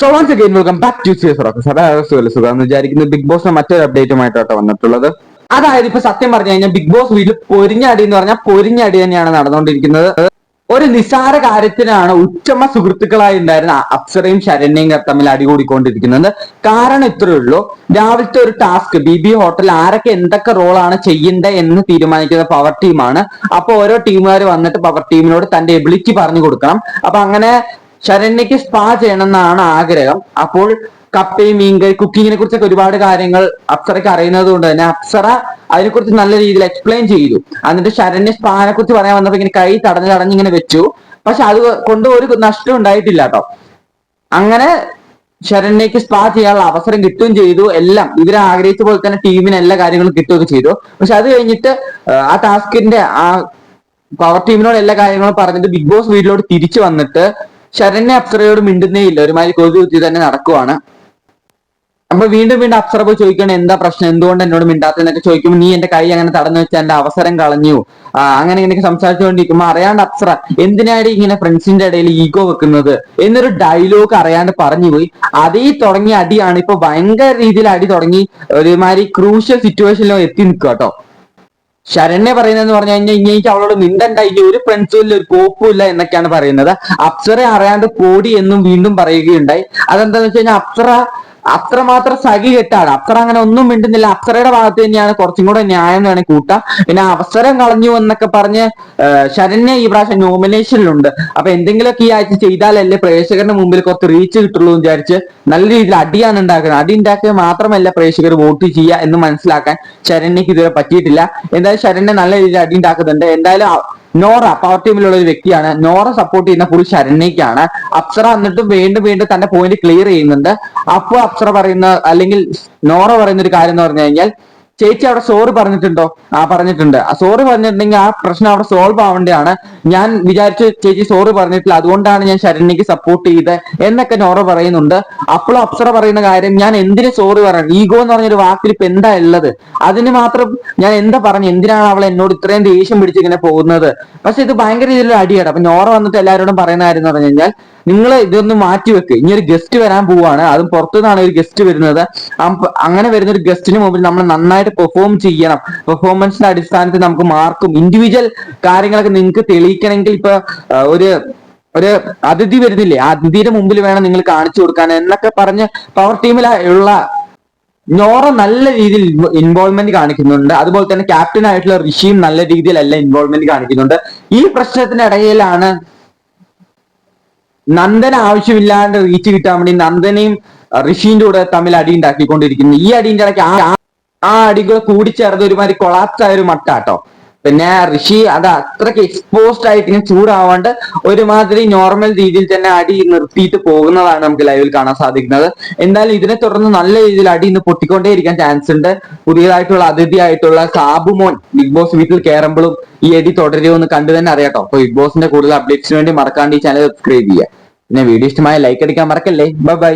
So once again welcome back to സിയസ് റോക്ക് സദാ സുഖം സുഖം. ബിഗ് ബോസിന്റെ മറ്റൊരു അപ്ഡേറ്റുമായിട്ടാണ് വന്നിട്ടുള്ളത്. അതായത് ഇപ്പൊ സത്യം പറഞ്ഞു കഴിഞ്ഞാൽ ബിഗ് ബോസ് വീട്ടിൽ പൊരിഞ്ഞടി എന്ന് പറഞ്ഞാൽ പൊരിഞ്ഞടി തന്നെയാണ് നടന്നുകൊണ്ടിരിക്കുന്നത്. ഒരു നിസാര കാര്യത്തിനാണ് ഉച്ചമ്മ സുഹൃത്തുക്കളായി ഉണ്ടായിരുന്ന അപ്സരയും ശരണ്യയും തമ്മിൽ അടികൂടിക്കൊണ്ടിരിക്കുന്നത് കാരണം ഇത്രയേ ഉള്ളൂ. രാവിലത്തെ ഒരു ടാസ്ക് ബി ബി ഹോട്ടൽ ആരൊക്കെ എന്തൊക്കെ റോളാണ് ചെയ്യേണ്ടത് എന്ന് തീരുമാനിക്കുന്ന പവർ ടീമാണ് അപ്പൊ ഓരോ ടീമുകാർ വന്നിട്ട് പവർ ടീമിനോട് തന്റെ എബിലിറ്റി പറഞ്ഞു കൊടുക്കണം. അപ്പൊ അങ്ങനെ ശരണ്യക്ക് സ്പാ ചെയ്യണം എന്നാണ് ആഗ്രഹം. അപ്പോൾ കപ്പയും മീൻകറി കുക്കിങ്ങിനെ കുറിച്ചൊക്കെ ഒരുപാട് കാര്യങ്ങൾ അപ്സറയ്ക്ക് അറിയുന്നത് കൊണ്ട് തന്നെ അപ്സറ അതിനെക്കുറിച്ച് നല്ല രീതിയിൽ എക്സ്പ്ലെയിൻ ചെയ്തു. എന്നിട്ട് ശരണ്യ സ്പാനെ കുറിച്ച് പറയാൻ വന്നപ്പോ ഇങ്ങനെ കൈ തടഞ്ഞു തടഞ്ഞു ഇങ്ങനെ വെച്ചു. പക്ഷെ അത് കൊണ്ട് ഒരു നഷ്ടം ഉണ്ടായിട്ടില്ല കേട്ടോ. അങ്ങനെ ശരണ്യക്ക് സ്പാ ചെയ്യാനുള്ള അവസരം കിട്ടുകയും ചെയ്തു. എല്ലാം ഇവരെ ആഗ്രഹിച്ച പോലെ തന്നെ ടീമിന് എല്ലാ കാര്യങ്ങളും കിട്ടുകയൊക്കെ ചെയ്തു. പക്ഷെ അത് കഴിഞ്ഞിട്ട് ആ ടാസ്കിന്റെ ആ പവർ ടീമിനോട് എല്ലാ കാര്യങ്ങളും പറഞ്ഞിട്ട് ബിഗ് ബോസ് വീട്ടിലോട്ട് തിരിച്ചു വന്നിട്ട് ശരണ്യ അപ്സരയോട് മിണ്ടുന്നേ ഇല്ല. ഒരുമാതിരി കൊതി കുത്തി തന്നെ നടക്കുവാണ്. അപ്പൊ വീണ്ടും വീണ്ടും അപ്സര പോയി ചോദിക്കണം എന്താ പ്രശ്നം? എന്തുകൊണ്ട് എന്നോട് മിണ്ടാത്തെന്നൊക്കെ ചോദിക്കുമ്പോൾ നീ എന്റെ കൈ അങ്ങനെ തടഞ്ഞു വെച്ചാൽ എന്റെ അവസരം കളഞ്ഞു. അങ്ങനെ ഇങ്ങനെ സംസാരിച്ചുകൊണ്ടിരിക്കുമ്പോ അറിയാണ്ട് അപ്സര എന്തിനാടി ഇങ്ങനെ ഫ്രണ്ട്സിന്റെ ഇടയിൽ ഈഗോ വെക്കുന്നത്? എന്നൊരു ഡയലോഗ് അറിയാണ്ട് പറഞ്ഞു പോയി. അതേ തുടങ്ങിയ അടിയാണ് ഇപ്പൊ ഭയങ്കര രീതിയിൽ അടി തുടങ്ങി ഒരുമാതിരി ക്രൂഷ്യൽ സിറ്റുവേഷനിലോ എത്തി നിൽക്കുക കേട്ടോ ശരണ്യ പറയുന്നതെന്ന് പറഞ്ഞു കഴിഞ്ഞാൽ ഇനി എനിക്ക് അവളോട് മിണ്ടണ്ട. ഇനി ഒരു ഫ്രണ്ട്സും ഒരു കോപ്പും ഇല്ല എന്നൊക്കെയാണ് പറയുന്നത്. അപ്സര അറിയാണ്ട് കോടി എന്നും വീണ്ടും പറയുകയുണ്ടായി. അതെന്താന്ന് വെച്ച് കഴിഞ്ഞാൽ അപ്സര അത്രമാത്രം സഖി കെട്ടാണ് അത്ര അങ്ങനെ ഒന്നും മിണ്ടുന്നില്ല. അത്രയുടെ ഭാഗത്ത് തന്നെയാണ് കുറച്ചും കൂടെ ന്യായം എന്ന് വേണമെങ്കിൽ കൂട്ടാം. പിന്നെ അവസരം കളഞ്ഞു എന്നൊക്കെ പറഞ്ഞ് ശരണ്യ ഈ പ്രാവശ്യം നോമിനേഷനിലുണ്ട് അപ്പൊ എന്തെങ്കിലുമൊക്കെ ഈ ആഴ്ച ചെയ്താലല്ലേ പ്രേക്ഷകരുടെ മുമ്പിൽ കുറച്ച് റീച്ച് കിട്ടുള്ളൂ എന്ന് വിചാരിച്ച് നല്ല രീതിയിൽ അടിയാണ് ഉണ്ടാക്കുന്നത്. അടി ഉണ്ടാക്കുക മാത്രമല്ല പ്രേക്ഷകർ വോട്ട് ചെയ്യുക എന്ന് മനസ്സിലാക്കാൻ ശരണ്യക്ക് ഇതുവരെ പറ്റിയിട്ടില്ല. എന്തായാലും ശരണ്യ നല്ല രീതിയിൽ അടി ഉണ്ടാക്കുന്നുണ്ട്. എന്തായാലും നോറ പവർ ടീമിലുള്ള ഒരു വ്യക്തിയാണ്. നോറ സപ്പോർട്ട് ചെയ്യുന്ന ഫുൾ ശരണ്യക്കാണ് അപ്സര എന്നിട്ട് വീണ്ടും വീണ്ടും തന്റെ പോയിന്റ് ക്ലിയർ ചെയ്യുന്നുണ്ട്. അപ്പോൾ അപ്സര പറയുന്ന അല്ലെങ്കിൽ നോറ പറയുന്ന ഒരു കാര്യം എന്ന് പറഞ്ഞു കഴിഞ്ഞാൽ ചേച്ചി അവിടെ സോറി പറഞ്ഞിട്ടുണ്ടോ? ആ പറഞ്ഞിട്ടുണ്ട്. ആ സോറി പറഞ്ഞിട്ടുണ്ടെങ്കിൽ ആ പ്രശ്നം അവിടെ സോൾവ് ആവേണ്ടതാണ്. ഞാൻ വിചാരിച്ചു ചേച്ചി സോറി പറഞ്ഞിട്ടില്ല. അതുകൊണ്ടാണ് ഞാൻ ശരണ്യക്ക് സപ്പോർട്ട് ചെയ്തത് എന്നൊക്കെ നോറ പറയുന്നുണ്ട്. അപ്പോഴും അപ്സര പറയുന്ന കാര്യം ഞാൻ എന്തിന് സോറി പറയണം? ഈഗോ എന്ന് പറഞ്ഞൊരു വാക്കിൽ ഇപ്പൊ എന്താ ഉള്ളത്? അതിന് മാത്രം ഞാൻ എന്താ പറഞ്ഞു എന്തിനാണ് അവൾ എന്നോട് ഇത്രയും ദേഷ്യം പിടിച്ചിങ്ങനെ പോകുന്നത്? പക്ഷെ ഇത് ഭയങ്കര രീതിയിലുള്ള അടിയാണ്. അപ്പൊ നോറ വന്നിട്ട് എല്ലാവരോടും പറയുന്ന കാര്യം എന്ന് പറഞ്ഞു കഴിഞ്ഞാൽ നിങ്ങൾ ഇതൊന്ന് മാറ്റി വെക്ക്. ഇനി ഒരു ഗസ്റ്റ് വരാൻ പോവാണ്. അതും പുറത്തുനിന്നാണ് ഒരു ഗസ്റ്റ് വരുന്നത്. അങ്ങനെ വരുന്ന ഒരു ഗസ്റ്റിന് മുമ്പിൽ നമ്മൾ നന്നായിട്ട് പെർഫോം ചെയ്യണം. പെർഫോമൻസിന്റെ അടിസ്ഥാനത്തിൽ നമുക്ക് മാർക്കും ഇൻഡിവിജ്വൽ കാര്യങ്ങളൊക്കെ നിങ്ങൾക്ക് തെളിയിക്കണമെങ്കിൽ ഇപ്പൊ ഒരു ഒരു അതിഥി വരുന്നില്ലേ? ആ അതിഥിയുടെ മുമ്പിൽ വേണം നിങ്ങൾ കാണിച്ചു കൊടുക്കാൻ എന്നൊക്കെ പറഞ്ഞ് പവർ ടീമിൽ ഉള്ള നോറ നല്ല രീതിയിൽ ഇൻവോൾവ്മെന്റ് കാണിക്കുന്നുണ്ട്. അതുപോലെ തന്നെ ക്യാപ്റ്റൻ ആയിട്ടുള്ള ഋഷിയും നല്ല രീതിയിലല്ല ഇൻവോൾവ്മെന്റ് കാണിക്കുന്നുണ്ട്. ഈ പ്രശ്നത്തിനിടയിലാണ് നന്ദന ആവശ്യമില്ലാണ്ട് റീച്ച് കിട്ടാൻ വേണ്ടി നന്ദനയും ഋഷിന്റെ കൂടെ തമ്മിൽ അടി ഉണ്ടാക്കിക്കൊണ്ടിരിക്കുന്നു. ഈ അടിന്റെ ഇടയ്ക്ക് ആ ആ അടികൾ കൂടിച്ചേർന്ന് ഒരുമാതിരി കൊളാപ്സ് ആയ ഒരു മട്ടാട്ടോ. പിന്നെ ഋഷി അത് അത്രയ്ക്ക് എക്സ്പോസ്ഡ് ആയിട്ട് ഇങ്ങനെ ചൂടാവാണ്ട് ഒരുമാതിരി നോർമൽ രീതിയിൽ തന്നെ അടി നിർത്തിയിട്ട് പോകുന്നതാണ് നമുക്ക് ലൈവിൽ കാണാൻ സാധിക്കുന്നത്. എന്തായാലും ഇതിനെ തുടർന്ന് നല്ല രീതിയിൽ അടി ഇന്ന് പൊട്ടിക്കൊണ്ടേയിരിക്കാൻ ചാൻസ് ഉണ്ട്. പുതിയതായിട്ടുള്ള അതിഥിയായിട്ടുള്ള സാബുമോൻ ബിഗ് ബോസ് വീട്ടിൽ കയറുമ്പോഴും ഈ അടി തുടരുമെന്ന് കണ്ടു തന്നെ അറിയാട്ടോ അപ്പൊ ബിഗ് ബോസിന്റെ കൂടുതൽ അപ്ഡേറ്റ്സിന് വേണ്ടി മറക്കാണ്ട് ഈ ചാനൽ സബ്സ്ക്രൈബ് ചെയ്യുക. പിന്നെ വീഡിയോ ഇഷ്ടമായ ലൈക്ക് അടിക്കാൻ മറക്കല്ലേ. ബൈ